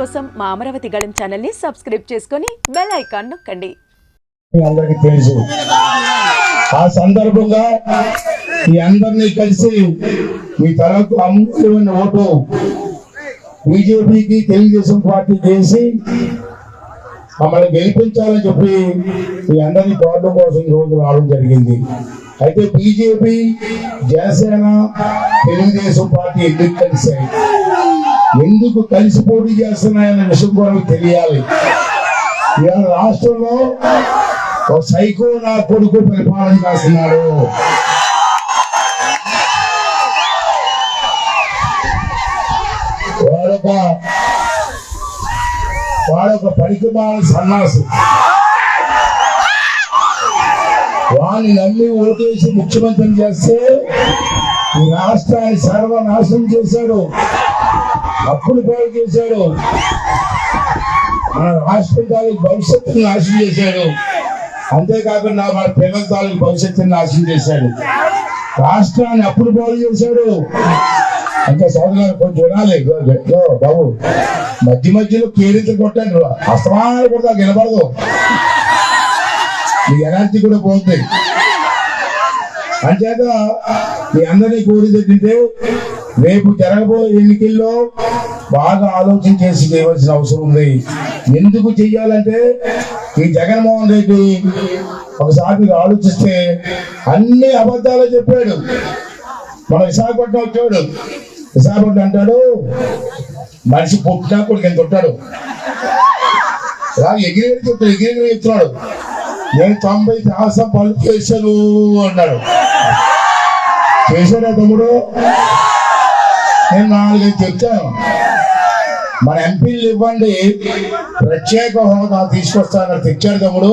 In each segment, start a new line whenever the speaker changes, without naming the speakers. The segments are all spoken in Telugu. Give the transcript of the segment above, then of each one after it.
కోసం మా అమరావతి గళం ఛానల్ని సబ్స్క్రైబ్ చేసుకొని బెల్ ఐకాన్ నొక్కండి.
మీ అందరికీ తెలుసు. ఆ సందర్భంగా మీ అందరినీ కలిసి మీ తలకు అమూల్యమైన ఓటు బీజేపీకి తెలుగుదేశం పార్టీ చేసి మమ్మల్ని గెలిపించాలని చెప్పి మీ అందరినీ కోరడం కోసం ఈ రోజు రావడం జరిగింది. అయితే బీజేపీ జనసేన తెలుగుదేశం పార్టీ ఎందుకు కలిశాయి. ఎందుకు కలిసి పోటీ చేస్తున్నాయన్న విషయం కూడా తెలియాలి. ఇవాళ రాష్ట్రంలో ఒక సైకో నా కొడుకు పరిపాలన చేస్తున్నాడు. వాడొక వాడొక పరికమాల సన్నాసి. వాడిని నమ్మి ఓటేసి ముఖ్యమంత్రి చేస్తే ఈ రాష్ట్రాన్ని సర్వనాశనం చేశాడు. అప్పులు పాడు చేశాడు. మన రాష్ట్రం తాలూకు భవిష్యత్తును నాశనం చేశాడు. అంతేకాకుండా మన పిల్లల తాలూకు భవిష్యత్తును నాశనం చేశాడు. రాష్ట్రాన్ని అప్పుడు పాడు చేశాడు. ఇంకా సోదరులు కొంచెం వినాలి. బాబు. మధ్య మధ్యలో కేరింత కొట్టాను అస్తమానాలు కూడా నిలబడదు మీ ఎనర్జీ కూడా పోతుంది. అంచేత మీ అందరినీ కోరేది ఏంటంటే రేపు జరగబోయే ఎన్నికల్లో బాగా ఆలోచన చేసి చేయవలసిన అవసరం ఉంది. ఎందుకు చెయ్యాలంటే ఈ జగన్మోహన్ రెడ్డి ఒకసారి ఆలోచిస్తే అన్ని అబద్ధాలు చెప్పాడు. మన విశాఖపట్నం వచ్చాడు. విశాఖపట్నం అంటాడు మనిషి పుట్టినా కొడుకు ఎంత ఉంటాడు? ఎగిరి చెప్తాడు ఎగిరి చెప్తున్నాడు. నేను తొంభై శాతం పనులు చేశాను అన్నాడు. చేశాడా తమ్ముడు? నేను నాలుగైదు చెప్తాను మన ఎంపీలు ఇవ్వండి. ప్రత్యేక హోదా తీసుకొస్తానని తెచ్చారు తమ్ముడు.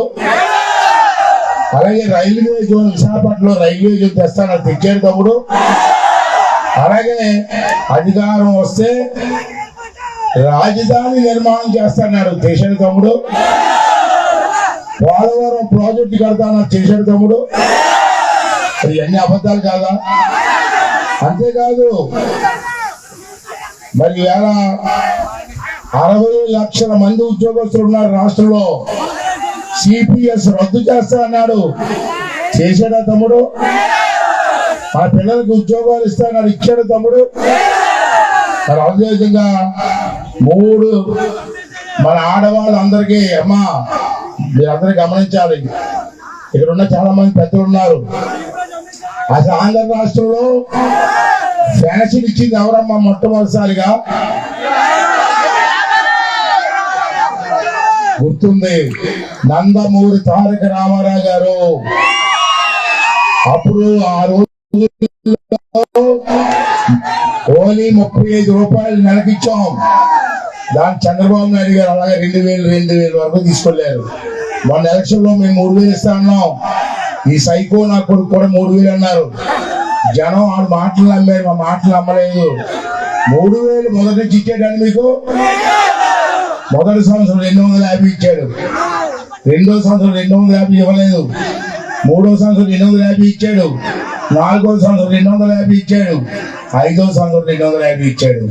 అలాగే రైల్వే జోన్ విశాఖపట్నంలో రైల్వే జోన్ తెస్తానని తెచ్చారు తమ్ముడు. అలాగే అధికారం వస్తే రాజధాని నిర్మాణం చేస్తాడు చేశాడు తమ్ముడు. పోలవరం ప్రాజెక్టు కడతానని చేశాడు తమ్ముడు. ఇవన్నీ అన్ని అబద్ధాలు కాదా? అంతేకాదు మరి ఎలా అరవై లక్షల మంది ఉద్యోగస్తులు ఉన్నారు రాష్ట్రంలో. సిపిఎస్ రద్దు చేస్తా అన్నాడు. చేశాడా తమ్ముడు? ఆ పిల్లలకు ఉద్యోగాలు ఇస్తా ఇచ్చాడు తమ్ముడు. మరి అదేవిధంగా మూడు మన ఆడవాళ్ళందరికీ అమ్మా మీరందరూ గమనించాలి. ఇక్కడ ఉన్న చాలా మంది పెద్దలు ఉన్నారు. అసలు ఆంధ్ర రాష్ట్రంలో ఫ్యాషన్ ఇచ్చింది ఎవరమ్మా మొట్టమొదటిసారిగా? గుర్తుంది నందమూరి తారక రామారావు గారు. అప్పుడు ఆ రోజు ఓన్లీ ముప్పై ఐదు రూపాయలు నెలకిచ్చాం. దాని చంద్రబాబు నాయుడు గారు అలాగే రెండు వేలు రెండు వేలు వరకు తీసుకెళ్ళారు. మొన్న ఎలక్షన్లో మేము మూడు వేలు ఇస్తా అన్నాం. ఈ సైకో నా కొడుకు కూడా మూడు వేలు అన్నారు. జనం ఆడు మాటలు నమ్మారు మా మాటలు నమ్మలేదు. మూడు వేలు మొదటి నుంచి ఇచ్చాడండి మీకు? మొదటి సంవత్సరం రెండు వందల యాభై ఇచ్చాడు. రెండో సంవత్సరం రెండు వందల యాభై ఇవ్వలేదు. మూడో సంవత్సరం రెండు వందల యాభై ఇచ్చాడు. నాలుగో సంవత్సరం రెండు వందల యాభై ఇచ్చాడు. ఐదో సంవత్సరం రెండు వందల యాభై ఇచ్చాడు.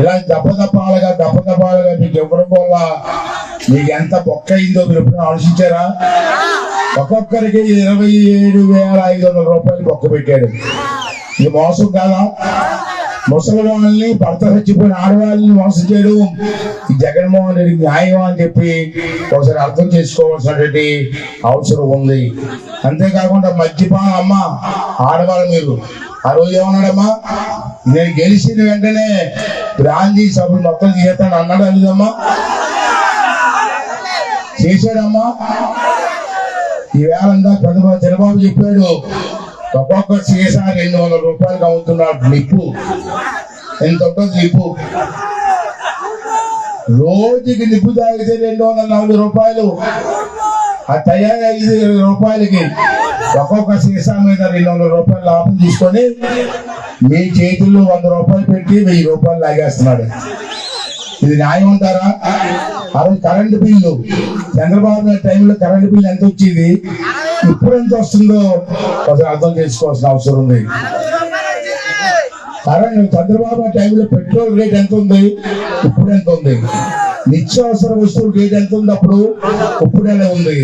ఇలా దప్పదప్పాలుగా దప్పదప్పాలుగా మీకు ఇవ్వడం వల్ల మీకు ఎంత బొక్క అయిందో మీరు ఎప్పుడైనా ఆలోచించారా? ఒక్కొక్కరికి ఇరవై ఏడు వేల ఐదు వందల రూపాయలు మొక్క పెట్టాడు. ఇది మోసం కాదా? ముసలి వాళ్ళని భర్త చచ్చిపోయిన ఆడవాళ్ళని మోసం చేయడం ఈ జగన్మోహన్ రెడ్డి న్యాయం అని చెప్పి ఒకసారి అర్థం చేసుకోవాల్సినటువంటి అవసరం ఉంది. అంతేకాకుండా మద్యపానం అమ్మ ఆడవాళ్ళు మీరు. ఆ రోజు ఏమన్నాడమ్మా? నేను గెలిచిన వెంటనే గాంధీ సభలు మొత్తం చేస్తాను అన్నాడు అందుదమ్మా చేశాడమ్మా? ఈ ఇందాక చంద్రబాబు చంద్రబాబు చెప్పాడు. ఒక్కొక్క సీసా రెండు వందల రూపాయలు అమ్ముతున్నాడు. నిప్పు. ఎంత ఉంటుంది నిప్పు. రోజుకి నిప్పు తాగితే రెండు వందల నలభై రూపాయలు. ఆ తయారు ఐదు రూపాయలకి ఒక్కొక్క సీసా మీద రెండు వందల రూపాయలు లాభం తీసుకొని మీ చేతుల్లో వంద రూపాయలు పెట్టి వెయ్యి రూపాయలు లాగేస్తున్నాడు. ఇది న్యాయం అంటారా? అరవై కరెంటు బిల్లు. చంద్రబాబు నాయుడు టైంలో కరెంటు బిల్లు ఎంత వచ్చింది? ఇప్పుడు ఎంత వస్తుందో ఒకసారి అర్థం చేసుకోవాల్సిన అవసరం ఉంది. కరెంట్ చంద్రబాబు టైంలో పెట్రోల్ రేట్ ఎంత ఉంది? ఇప్పుడు ఎంత ఉంది? నిత్యావసర వస్తువులు రేట్ ఎంత ఉంది అప్పుడు? ఇప్పుడు ఎలా ఉంది.